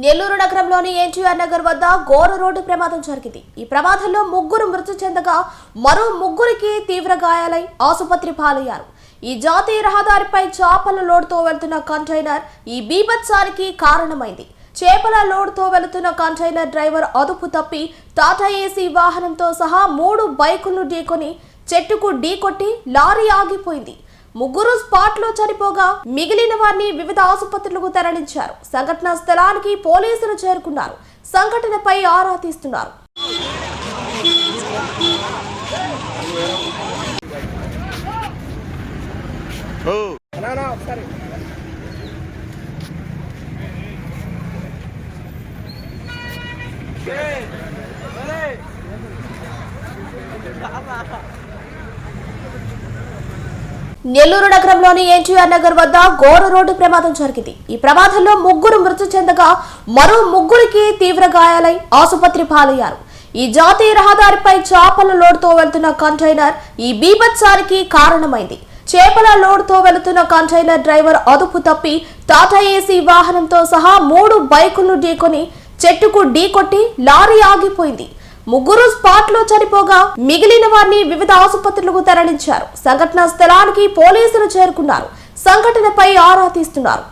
నెల్లూరు నగరంలోని ఎన్టీఆర్ నగర్ వద్ద ఘోర రోడ్డు ప్రమాదం జరిగింది. ఈ ప్రమాదంలో ముగ్గురు మృతి చెందగా మరో ముగ్గురికి తీవ్ర గాయాలై ఆసుపత్రి పాలయ్యారు. ఈ జాతీయ రహదారిపై చేపల లోడ్తో వెళ్తున్న కంటైనర్ ఈ బీభత్సానికి కారణమైంది. చేపల లోడ్తో వెళుతున్న కంటైనర్ డ్రైవర్ అదుపు తప్పి టాటా ఏసీ వాహనంతో సహా మూడు బైకులను ఢీకొని చెట్టుకు ఢీకొట్టి లారీ ఆగిపోయింది. ముగ్గురు స్పాట్లో చనిపోగా మిగిలిన వారిని వివిధ ఆసుపత్రులకు తరలించారు. సంఘటనా స్థలానికి పోలీసులు చేరుకున్నారు. సంఘటనపై ఆరా తీస్తున్నారు. నెల్లూరు నగరంలోని ఎన్టీఆర్ నగర్ వద్ద ఘోర రోడ్డు ప్రమాదం జరిగింది. ఈ ప్రమాదంలో ముగ్గురు మృతి చెందగా మరో ముగ్గురికి తీవ్ర గాయాలై ఆసుపత్రి పాలయ్యారు. ఈ జాతీయ రహదారిపై చేపల లోడ్తో వెళ్తున్న కంటైనర్ ఈ బీభత్సానికి కారణమైంది. చేపల లోడ్తో వెళుతున్న కంటైనర్ డ్రైవర్ అదుపు తప్పి టాటా ఏసీ వాహనంతో సహా మూడు బైకులను ఢీకొని చెట్టుకు ఢీకొట్టి లారీ ఆగిపోయింది. ముగ్గురు స్పాట్లో చనిపోగా మిగిలిన వారిని వివిధ ఆసుపత్రులకు తరలించారు. సంఘటనా స్థలానికి పోలీసులు చేరుకున్నారు. సంఘటనపై ఆరా తీస్తున్నారు.